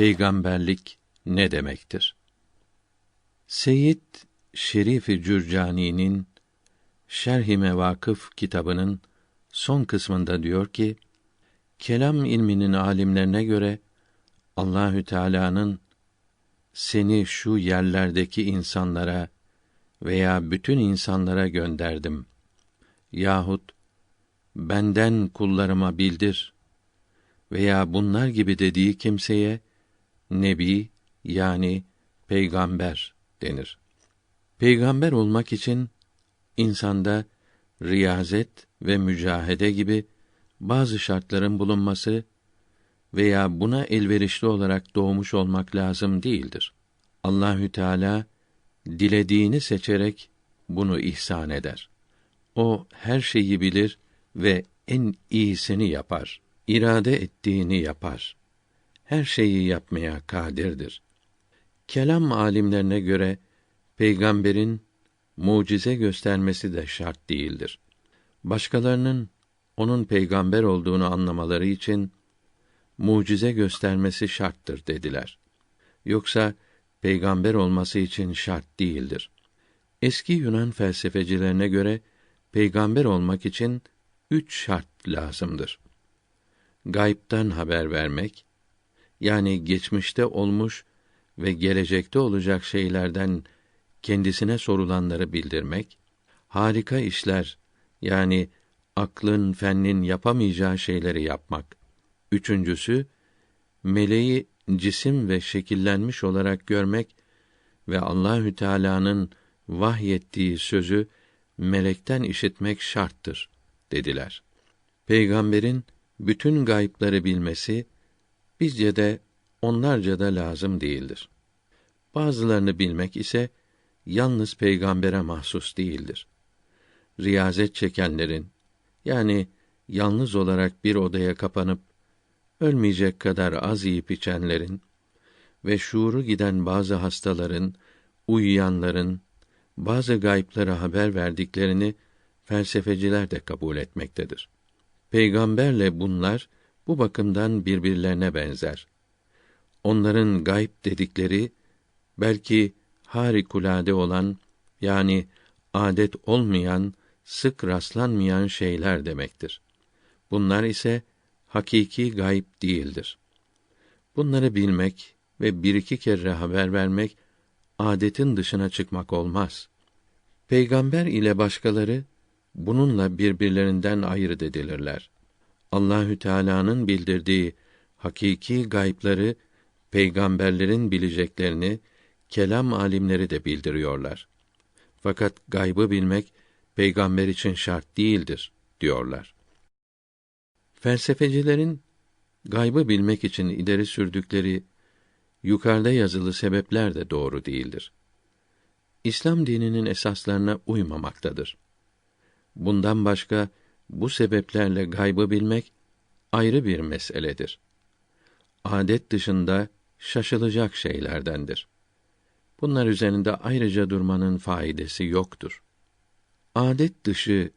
Peygamberlik ne demektir? Seyyid Şerifi Cürcani'nin Şerh-i Mevakıf kitabının son kısmında diyor ki: Kelam ilminin alimlerine göre Allahü Teala'nın seni şu yerlerdeki insanlara veya bütün insanlara gönderdim yahut benden kullarıma bildir veya bunlar gibi dediği kimseye nebi yani peygamber denir. Peygamber olmak için insanda riyazet ve mücahede gibi bazı şartların bulunması veya buna elverişli olarak doğmuş olmak lazım değildir. Allahü Teala dilediğini seçerek bunu ihsan eder. O her şeyi bilir ve en iyisini yapar. İrade ettiğini yapar. Her şeyi yapmaya kadirdir. Kelam alimlerine göre peygamberin mucize göstermesi de şart değildir. Başkalarının onun peygamber olduğunu anlamaları için mucize göstermesi şarttır dediler. Yoksa peygamber olması için şart değildir. Eski Yunan felsefecilerine göre peygamber olmak için üç şart lazımdır. Gayb'tan haber vermek, yani geçmişte olmuş ve gelecekte olacak şeylerden kendisine sorulanları bildirmek, harika işler, yani aklın, fennin yapamayacağı şeyleri yapmak. Üçüncüsü, meleği cisim ve şekillenmiş olarak görmek ve Allahü Teala'nın vahyettiği sözü melekten işitmek şarttır dediler. Peygamberin bütün gayipleri bilmesi bizce de onlarca da lazım değildir. Bazılarını bilmek ise yalnız peygambere mahsus değildir. Riyazet çekenlerin yani yalnız olarak bir odaya kapanıp ölmeyecek kadar az yiyip içenlerin ve şuuru giden bazı hastaların, uyuyanların bazı gayplara haber verdiklerini felsefeciler de kabul etmektedir. Peygamberle bunlar bu bakımdan birbirlerine benzer. Onların gayb dedikleri belki harikulade olan yani adet olmayan, sık rastlanmayan şeyler demektir. Bunlar ise hakiki gayb değildir. Bunları bilmek ve bir iki kere haber vermek adetin dışına çıkmak olmaz. Peygamber ile başkaları bununla birbirlerinden ayrı edilirler. Allahü Teala'nın bildirdiği hakiki gaypları peygamberlerin bileceklerini kelam alimleri de bildiriyorlar. Fakat gaybı bilmek peygamber için şart değildir diyorlar. Felsefecilerin gaybı bilmek için ileri sürdükleri yukarıda yazılı sebepler de doğru değildir. İslam dininin esaslarına uymamaktadır. Bundan başka bu sebeplerle gaybı bilmek ayrı bir meseledir. Adet dışında şaşılacak şeylerdendir. Bunlar üzerinde ayrıca durmanın faydası yoktur. Adet dışı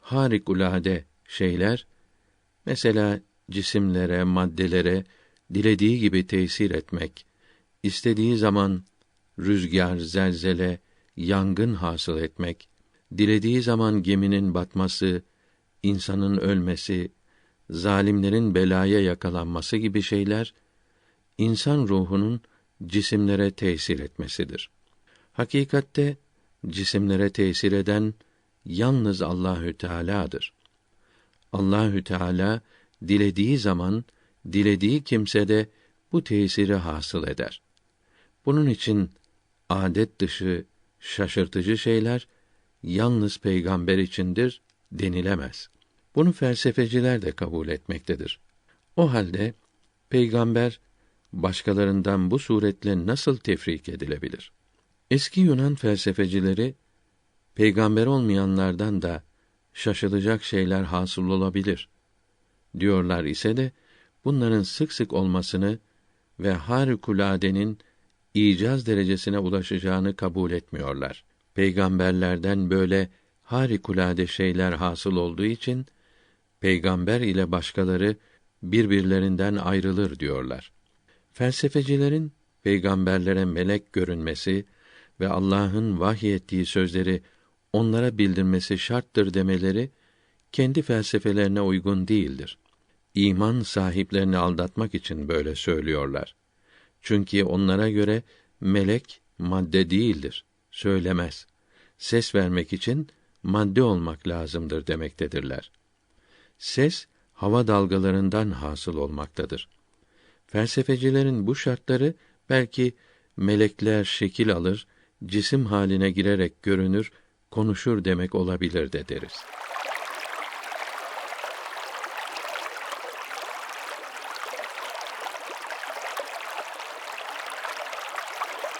harikulade şeyler mesela cisimlere, maddelere dilediği gibi tesir etmek, istediği zaman rüzgar, zelzele, yangın hasıl etmek, dilediği zaman geminin batması, insanın ölmesi, zalimlerin belaya yakalanması gibi şeyler insan ruhunun cisimlere tesir etmesidir. Hakikatte cisimlere tesir eden yalnız Allahü Teala'dır. Allahü Teala dilediği zaman dilediği kimsede bu tesiri hasıl eder. Bunun için adet dışı şaşırtıcı şeyler yalnız peygamber içindir denilemez. Bunu felsefeciler de kabul etmektedir. O halde peygamber başkalarından bu suretle nasıl tefrik edilebilir? Eski Yunan felsefecileri peygamber olmayanlardan da şaşılacak şeyler hasıl olabilir diyorlar ise de bunların sık sık olmasını ve harikuladenin icaz derecesine ulaşacağını kabul etmiyorlar. Peygamberlerden böyle harikulade şeyler hasıl olduğu için peygamber ile başkaları birbirlerinden ayrılır diyorlar. Felsefecilerin peygamberlere melek görünmesi ve Allah'ın vahyettiği sözleri onlara bildirmesi şarttır demeleri kendi felsefelerine uygun değildir. İman sahiplerini aldatmak için böyle söylüyorlar. Çünkü onlara göre melek madde değildir, söylemez. Ses vermek için madde olmak lazımdır demektedirler. Ses hava dalgalarından hasıl olmaktadır. Felsefecilerin bu şartları belki melekler şekil alır, cisim haline girerek görünür, konuşur demek olabilir de deriz.